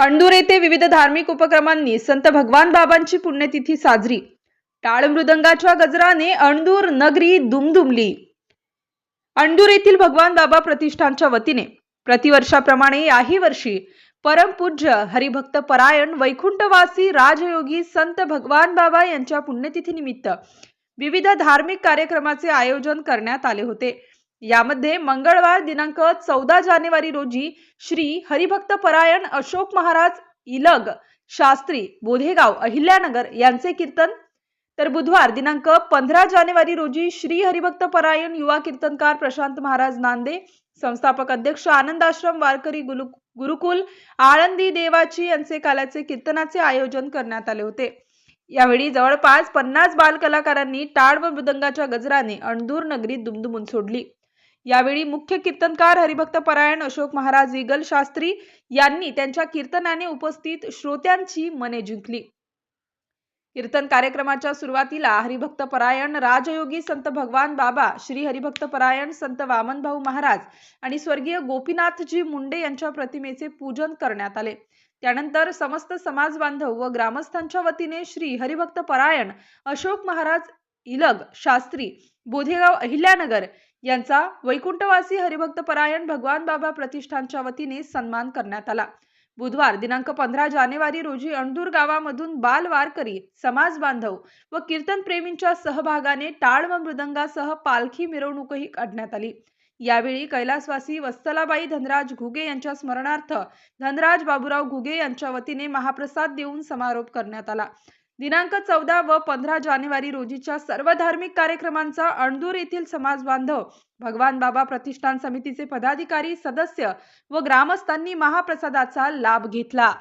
अंडूर येथे विविध धार्मिक उपक्रमांनी संत भगवान बाबांची पुण्यतिथी साजरी. टाळ मृदंगाच्या गजराने अंडूर नगरी दुमदुमली. अंडूर येथील भगवान बाबा प्रतिष्ठानच्या वतीने प्रतिवर्षाप्रमाणे याही वर्षी परमपूज्य हरिभक्त परायण वैकुंठवासी राजयोगी संत भगवान बाबा यांच्या पुण्यतिथीनिमित्त विविध धार्मिक कार्यक्रमाचे आयोजन करण्यात आले होते. यामध्ये मंगळवार दिनांक चौदा जानेवारी रोजी श्री हरिभक्त परायण अशोक महाराज इलग शास्त्री बोधेगाव अहिल्यानगर यांचे कीर्तन. तर बुधवार दिनांक पंधरा जानेवारी रोजी श्री हरिभक्त परायण युवा कीर्तनकार प्रशांत महाराज नांदे संस्थापक अध्यक्ष आनंद आश्रम वारकरी गुलु गुरुकुल आळंदी देवाची यांचे काल्याचे कीर्तनाचे आयोजन करण्यात आले होते. यावेळी जवळपास पन्नास बालकलाकारांनी टाळ व मृदंगाच्या गजराने अणदूर नगरीत दुमदुमून सोडली. यावेळी मुख्य कीर्तनकार हरिभक्त परायण अशोक महाराज इगल शास्त्री यांनी त्यांच्या कीर्तनाने उपस्थित श्रोत्यांची मने जिंकली. कीर्तन कार्यक्रमाच्या सुरुवातीला हरिभक्त परायण राजयोगी संत भगवान बाबा श्री हरिभक्त परायण संत वामनभाऊ महाराज आणि स्वर्गीय गोपीनाथजी मुंडे यांच्या प्रतिमेचे पूजन करण्यात आले. त्यानंतर समस्त समाज बांधव व ग्रामस्थांच्या वतीने श्री हरिभक्त परायण अशोक महाराज इलग शास्त्री बोधेगाव अहिल्यानगर यांचा वैकुंठवासी हरिभक्त परायण भगवान बाबा प्रतिष्ठानच्या वतीने सन्मान करण्यात आला. बुधवार दिनांक पंधरा जानेवारी रोजी अणदूर गावामधून बाल वारकरी समाज बांधव व कीर्तन प्रेमींच्या सहभागाने टाळ व मृदंगासह पालखी मिरवणूकही काढण्यात आली. यावेळी कैलासवासी वस्तलाबाई धनराज घुगे यांच्या स्मरणार्थ धनराज बाबूराव घुगे यांच्या वतीने महाप्रसाद देऊन समारोप करण्यात आला. दिनांक चौदा व पंधरा जानेवारी रोजीच्या सर्व धार्मिक कार्यक्रमांचा अणदूर येथील समाज बांधव भगवान बाबा प्रतिष्ठान समितीचे पदाधिकारी सदस्य व ग्रामस्थांनी महाप्रसादाचा लाभ घेतला.